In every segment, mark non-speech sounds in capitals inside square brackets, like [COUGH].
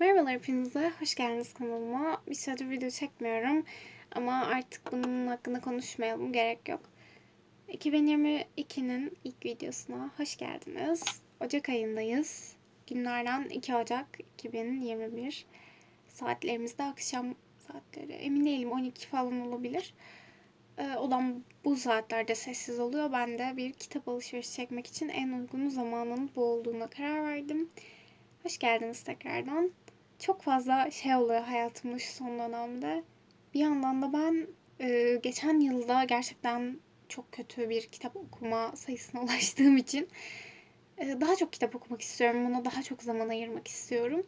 Merhabalar hepinize, hoş geldiniz kanalıma. Bir süredir video çekmiyorum ama artık bunun hakkında konuşmayalım, gerek yok. 2022'nin ilk videosuna hoş geldiniz. Ocak ayındayız. Günlerden 2 Ocak 2021. Saatlerimizde akşam saatleri, emin değilim 12 falan olabilir. Ee, odam bu saatlerde sessiz oluyor. Ben de bir kitap alışverişi çekmek için en uygun zamanın bu olduğuna karar verdim. Hoş geldiniz tekrardan. Çok fazla şey oluyor hayatımda şu son dönemde. Bir yandan da ben e, geçen yılda gerçekten çok kötü bir kitap okuma sayısına [LAUGHS] ulaştığım için e, daha çok kitap okumak istiyorum. Buna daha çok zaman ayırmak istiyorum.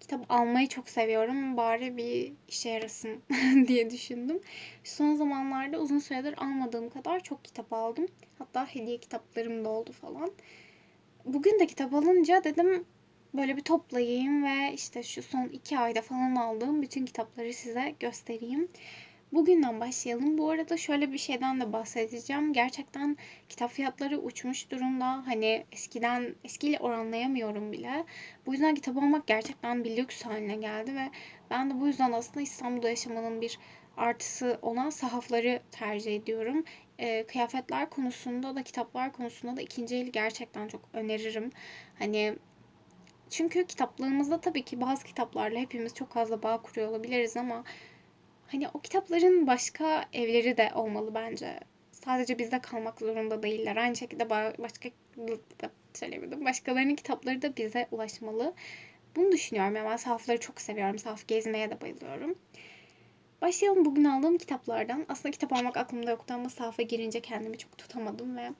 Kitap almayı çok seviyorum. Bari bir işe yarasın [LAUGHS] diye düşündüm. Son zamanlarda uzun süredir almadığım kadar çok kitap aldım. Hatta hediye kitaplarım da oldu falan. Bugün de kitap alınca dedim böyle bir toplayayım ve işte şu son iki ayda falan aldığım bütün kitapları size göstereyim. Bugünden başlayalım. Bu arada şöyle bir şeyden de bahsedeceğim. Gerçekten kitap fiyatları uçmuş durumda. Hani eskiden eskiyle oranlayamıyorum bile. Bu yüzden kitap almak gerçekten bir lüks haline geldi ve ben de bu yüzden aslında İstanbul'da yaşamanın bir artısı olan sahafları tercih ediyorum. E, kıyafetler konusunda da kitaplar konusunda da ikinci eli gerçekten çok öneririm. Hani çünkü kitaplığımızda tabii ki bazı kitaplarla hepimiz çok fazla bağ kuruyor olabiliriz ama hani o kitapların başka evleri de olmalı bence. Sadece bizde kalmak zorunda değiller. Aynı şekilde başka söylemedim. Başkalarının kitapları da bize ulaşmalı. Bunu düşünüyorum. Yani ben sahafları çok seviyorum. Sahaf gezmeye de bayılıyorum. Başlayalım bugün aldığım kitaplardan. Aslında kitap almak aklımda yoktu ama sahafa girince kendimi çok tutamadım ve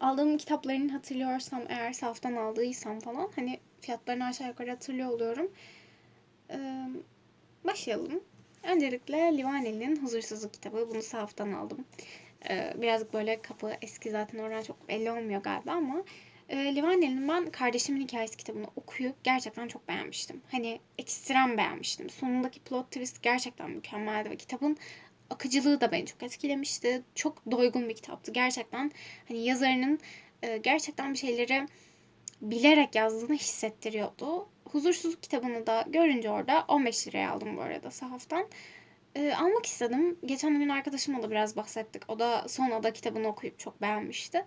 aldığım kitaplarını hatırlıyorsam eğer saftan aldıysam falan hani fiyatlarını aşağı yukarı hatırlıyor oluyorum. Ee, başlayalım. Öncelikle Livaneli'nin Huzursuzluk kitabı. Bunu saftan aldım. Ee, birazcık böyle kapı eski zaten oradan çok belli olmuyor galiba ama e, Livaneli'nin ben kardeşimin hikayesi kitabını okuyup gerçekten çok beğenmiştim. Hani ekstrem beğenmiştim. Sonundaki plot twist gerçekten mükemmeldi ve kitabın akıcılığı da beni çok etkilemişti. Çok doygun bir kitaptı. Gerçekten hani yazarının e, gerçekten bir şeyleri bilerek yazdığını hissettiriyordu. Huzursuzluk kitabını da görünce orada 15 liraya aldım bu arada sahaftan. E, almak istedim. Geçen gün arkadaşımla da biraz bahsettik. O da son ada kitabını okuyup çok beğenmişti.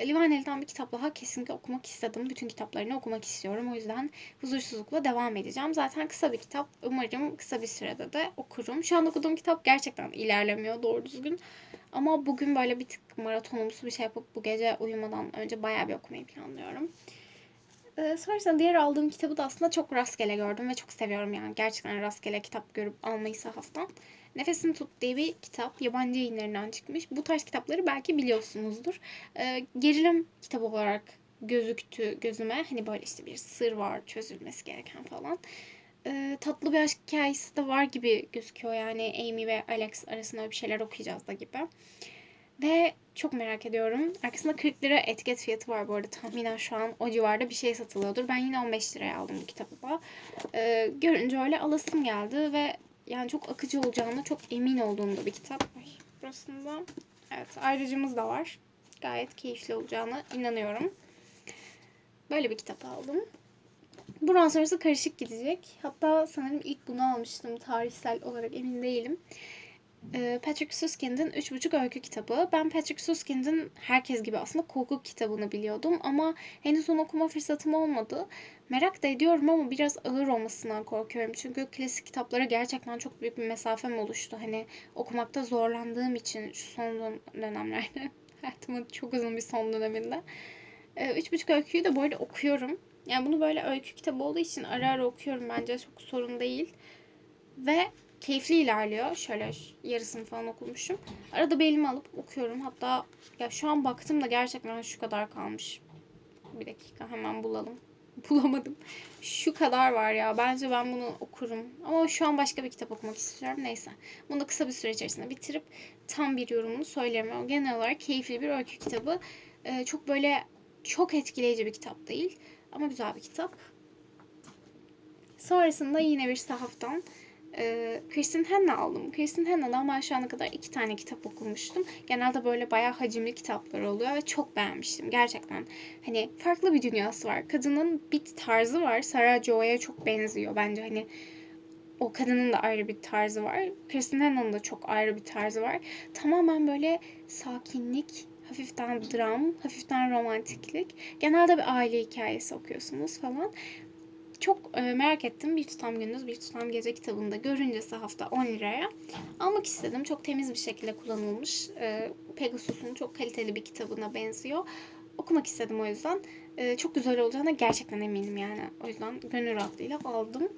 Livaneli'den bir kitap daha kesinlikle okumak istedim. Bütün kitaplarını okumak istiyorum. O yüzden huzursuzlukla devam edeceğim. Zaten kısa bir kitap. Umarım kısa bir sürede de okurum. Şu an okuduğum kitap gerçekten ilerlemiyor doğru düzgün. Ama bugün böyle bir tık maratonumsu bir şey yapıp bu gece uyumadan önce bayağı bir okumayı planlıyorum. Ee, sonrasında diğer aldığım kitabı da aslında çok rastgele gördüm ve çok seviyorum yani. Gerçekten rastgele kitap görüp almayı sahaftan. Nefesini Tut diye bir kitap. Yabancı yayınlarından çıkmış. Bu tarz kitapları belki biliyorsunuzdur. Ee, gerilim kitabı olarak gözüktü gözüme. Hani böyle işte bir sır var çözülmesi gereken falan. Ee, tatlı bir aşk hikayesi de var gibi gözüküyor. Yani Amy ve Alex arasında bir şeyler okuyacağız da gibi. Ve çok merak ediyorum. Arkasında 40 lira etiket fiyatı var bu arada. Tahminen şu an o civarda bir şey satılıyordur. Ben yine 15 liraya aldım bu kitabı. Ee, görünce öyle alasım geldi ve yani çok akıcı olacağını çok emin olduğum da bir kitap. Ay, burasında evet ayrıcımız da var. Gayet keyifli olacağına inanıyorum. Böyle bir kitap aldım. Bundan sonrası karışık gidecek. Hatta sanırım ilk bunu almıştım tarihsel olarak emin değilim. Ee, Patrick Süskind'in Üç Buçuk Öykü kitabı. Ben Patrick Süskind'in herkes gibi aslında korku kitabını biliyordum ama henüz onu okuma fırsatım olmadı. Merak da ediyorum ama biraz ağır olmasından korkuyorum. Çünkü klasik kitaplara gerçekten çok büyük bir mesafem oluştu. Hani okumakta zorlandığım için şu son dönemlerde. [LAUGHS] Hayatımın çok uzun bir son döneminde. Ee, Üç Buçuk Öykü'yü de bu arada okuyorum. Yani bunu böyle öykü kitabı olduğu için ara ara okuyorum. Bence çok sorun değil. Ve keyifli ilerliyor. Şöyle yarısını falan okumuşum. Arada bir elime alıp okuyorum. Hatta ya şu an baktım da gerçekten şu kadar kalmış. Bir dakika hemen bulalım. [LAUGHS] Bulamadım. Şu kadar var ya. Bence ben bunu okurum. Ama şu an başka bir kitap okumak istiyorum. Neyse. Bunu da kısa bir süre içerisinde bitirip tam bir yorumunu söylerim. Genel olarak keyifli bir öykü kitabı. Ee, çok böyle çok etkileyici bir kitap değil. Ama güzel bir kitap. Sonrasında yine bir sahaftan Ee, Kristin Hanna aldım. Kristin Hanna'dan ben şu ana kadar iki tane kitap okumuştum. Genelde böyle bayağı hacimli kitaplar oluyor ve çok beğenmiştim gerçekten. Hani farklı bir dünyası var. Kadının bir tarzı var. Sarah Joy'a çok benziyor bence hani o kadının da ayrı bir tarzı var. Kristin Hanna'nın da çok ayrı bir tarzı var. Tamamen böyle sakinlik, hafiften dram, hafiften romantiklik. Genelde bir aile hikayesi okuyorsunuz falan. Çok e, merak ettim. Bir tutam gündüz, bir tutam gece kitabında görünce hafta 10 liraya almak istedim. Çok temiz bir şekilde kullanılmış. E, Pegasus'un çok kaliteli bir kitabına benziyor. Okumak istedim o yüzden. E, çok güzel olacağına gerçekten eminim yani. O yüzden gönül rahatlığıyla aldım.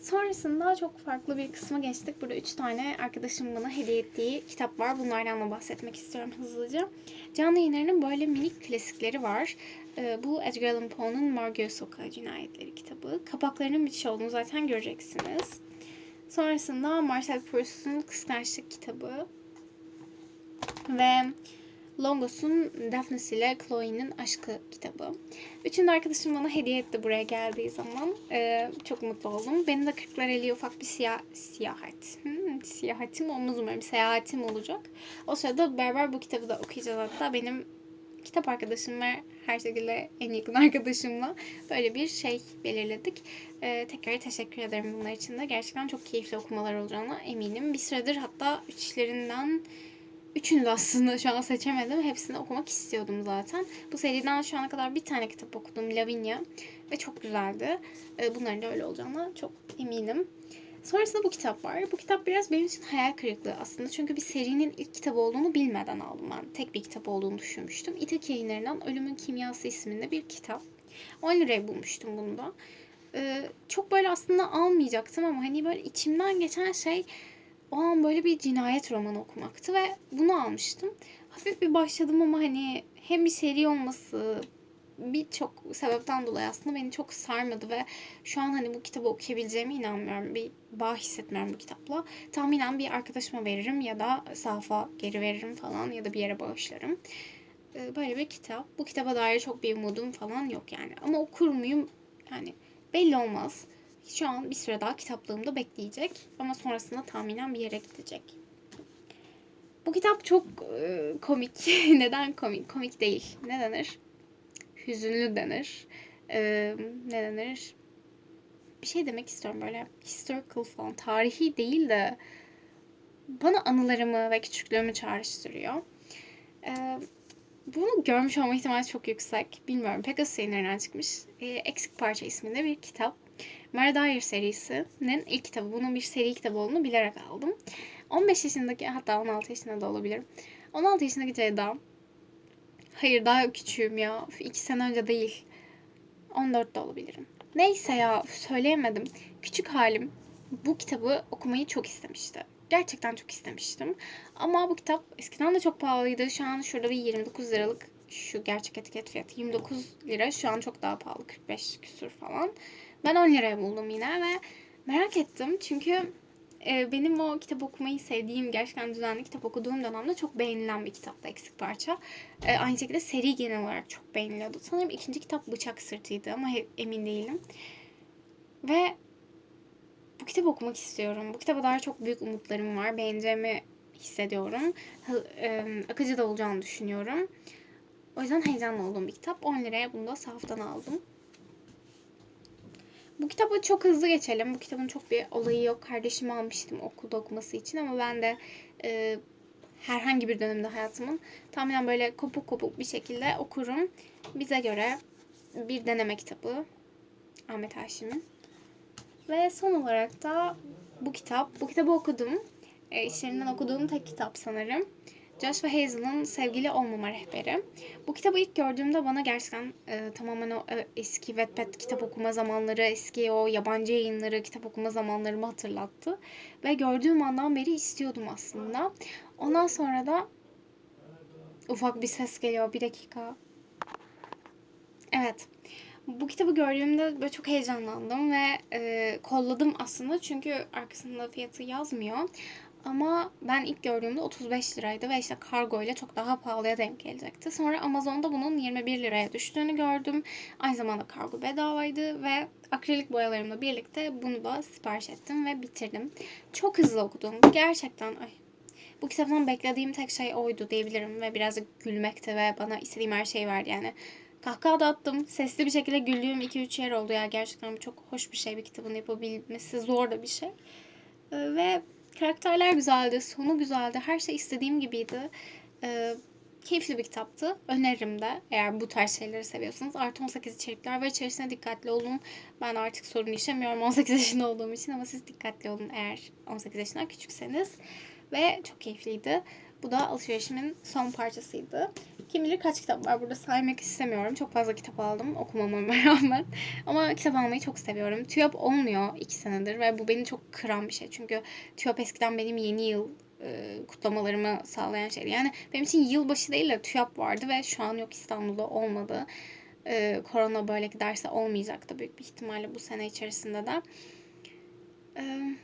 Sonrasında çok farklı bir kısma geçtik. Burada üç tane arkadaşım bana hediye ettiği kitap var. Bunlardan da bahsetmek istiyorum hızlıca. Canlı yayınlarının böyle minik klasikleri var. Ee, bu Edgar Allan Poe'nun Margot Sokağı Cinayetleri kitabı. Kapaklarının müthiş olduğunu zaten göreceksiniz. Sonrasında Marcel Proust'un Kıskançlık kitabı. Ve Longos'un Daphne ile Chloe'nin Aşkı kitabı. Üçünü arkadaşım bana hediye etti buraya geldiği zaman. Ee, çok mutlu oldum. Benim de 40'lar 50 ufak bir siyah, siyahat. Hmm, siyahatim olmaz umarım. Seyahatim olacak. O sırada beraber bu kitabı da okuyacağız hatta. Benim kitap arkadaşım ve her şekilde en yakın [LAUGHS] arkadaşımla böyle bir şey belirledik. Ee, tekrar teşekkür ederim bunlar için de. Gerçekten çok keyifli okumalar olacağına eminim. Bir süredir hatta üçlerinden Üçünü de aslında şu an seçemedim. Hepsini okumak istiyordum zaten. Bu seriden şu ana kadar bir tane kitap okudum. Lavinia. Ve çok güzeldi. Ee, bunların da öyle olacağına çok eminim. Sonrasında bu kitap var. Bu kitap biraz benim için hayal kırıklığı aslında. Çünkü bir serinin ilk kitabı olduğunu bilmeden aldım ben. Tek bir kitap olduğunu düşünmüştüm. İtek yayınlarından Ölümün Kimyası isminde bir kitap. 10 liraya bulmuştum bunu da. Ee, çok böyle aslında almayacaktım ama hani böyle içimden geçen şey o an böyle bir cinayet romanı okumaktı ve bunu almıştım. Hafif bir başladım ama hani hem bir seri olması birçok sebepten dolayı aslında beni çok sarmadı ve şu an hani bu kitabı okuyabileceğime inanmıyorum. Bir bağ hissetmiyorum bu kitapla. Tahminen bir arkadaşıma veririm ya da safa geri veririm falan ya da bir yere bağışlarım. Ee, böyle bir kitap. Bu kitaba dair çok bir umudum falan yok yani. Ama okur muyum? Yani belli olmaz. Şu an bir süre daha kitaplığımda bekleyecek. Ama sonrasında tahminen bir yere gidecek. Bu kitap çok e, komik. [LAUGHS] Neden komik? Komik değil. Ne denir? Hüzünlü denir. E, ne denir? Bir şey demek istiyorum böyle historical falan. Tarihi değil de bana anılarımı ve küçüklüğümü çağrıştırıyor. E, bunu görmüş olma ihtimali çok yüksek. Bilmiyorum. Pegasus yayınlarından çıkmış. E, Eksik Parça isminde bir kitap. Mary Dyer serisinin ilk kitabı. Bunun bir seri kitabı olduğunu bilerek aldım. 15 yaşındaki hatta 16 yaşında da olabilir. 16 yaşındaki Ceyda. Hayır daha küçüğüm ya. 2 sene önce değil. 14 de olabilirim. Neyse ya söyleyemedim. Küçük halim bu kitabı okumayı çok istemişti. Gerçekten çok istemiştim. Ama bu kitap eskiden de çok pahalıydı. Şu an şurada bir 29 liralık şu gerçek etiket fiyatı 29 lira. Şu an çok daha pahalı. 45 küsur falan. Ben 10 liraya buldum yine ve merak ettim. Çünkü e, benim o kitap okumayı sevdiğim, gerçekten düzenli kitap okuduğum dönemde çok beğenilen bir kitaptı Eksik Parça. E, aynı şekilde seri genel olarak çok beğeniliyordu. Sanırım ikinci kitap Bıçak Sırtı'ydı ama emin değilim. Ve bu kitabı okumak istiyorum. Bu kitaba dair çok büyük umutlarım var. Beğeneceğimi hissediyorum. Akıcı da olacağını düşünüyorum. O yüzden heyecanlı olduğum bir kitap. 10 liraya bunu da sahaftan aldım. Bu kitabı çok hızlı geçelim. Bu kitabın çok bir olayı yok. Kardeşimi almıştım okulda okuması için ama ben de e, herhangi bir dönemde hayatımın tamamen böyle kopuk kopuk bir şekilde okurum. Bize göre bir deneme kitabı. Ahmet Haşim'in. Ve son olarak da bu kitap. Bu kitabı okudum. E, içlerinden okuduğum tek kitap sanırım. Josh ve Hazel'ın Sevgili Olmama Rehberi. Bu kitabı ilk gördüğümde bana gerçekten e, tamamen o e, eski Wattpad kitap okuma zamanları, eski o yabancı yayınları, kitap okuma zamanlarımı hatırlattı. Ve gördüğüm andan beri istiyordum aslında. Ondan sonra da ufak bir ses geliyor. Bir dakika. Evet. Bu kitabı gördüğümde böyle çok heyecanlandım ve e, kolladım aslında çünkü arkasında fiyatı yazmıyor. Ama ben ilk gördüğümde 35 liraydı ve işte kargo ile çok daha pahalıya denk gelecekti. Sonra Amazon'da bunun 21 liraya düştüğünü gördüm. Aynı zamanda kargo bedavaydı ve akrilik boyalarımla birlikte bunu da sipariş ettim ve bitirdim. Çok hızlı okudum. Gerçekten ay bu kitaptan beklediğim tek şey oydu diyebilirim ve birazcık gülmekti ve bana istediğim her şeyi verdi yani. Kahkaha da attım. Sesli bir şekilde güldüğüm 2-3 yer oldu ya. Gerçekten çok hoş bir şey bir kitabın yapabilmesi zor da bir şey. Ee, ve karakterler güzeldi, sonu güzeldi. Her şey istediğim gibiydi. Ee, keyifli bir kitaptı. Öneririm de eğer bu tarz şeyleri seviyorsanız. Artı 18 içerikler ve içerisine dikkatli olun. Ben artık sorun işlemiyorum [LAUGHS] 18 yaşında olduğum için ama siz dikkatli olun eğer 18 yaşından küçükseniz. Ve çok keyifliydi. Bu da alışverişimin son parçasıydı. Kim bilir kaç kitap var burada saymak istemiyorum. Çok fazla kitap aldım okumamama [LAUGHS] rağmen. Ama kitap almayı çok seviyorum. TÜYAP olmuyor iki senedir ve bu beni çok kıran bir şey. Çünkü TÜYAP eskiden benim yeni yıl e, kutlamalarımı sağlayan şeydi. Yani benim için yılbaşı değil de TÜYAP vardı ve şu an yok İstanbul'da olmadı. E, korona böyle giderse olmayacaktı büyük bir ihtimalle bu sene içerisinde de. E,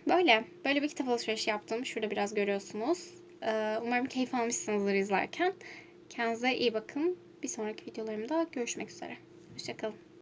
böyle. Böyle bir kitap alışverişi yaptım. Şurada biraz görüyorsunuz. E, umarım keyif almışsınızdır izlerken. Kendinize iyi bakın. Bir sonraki videolarımda görüşmek üzere. Hoşçakalın.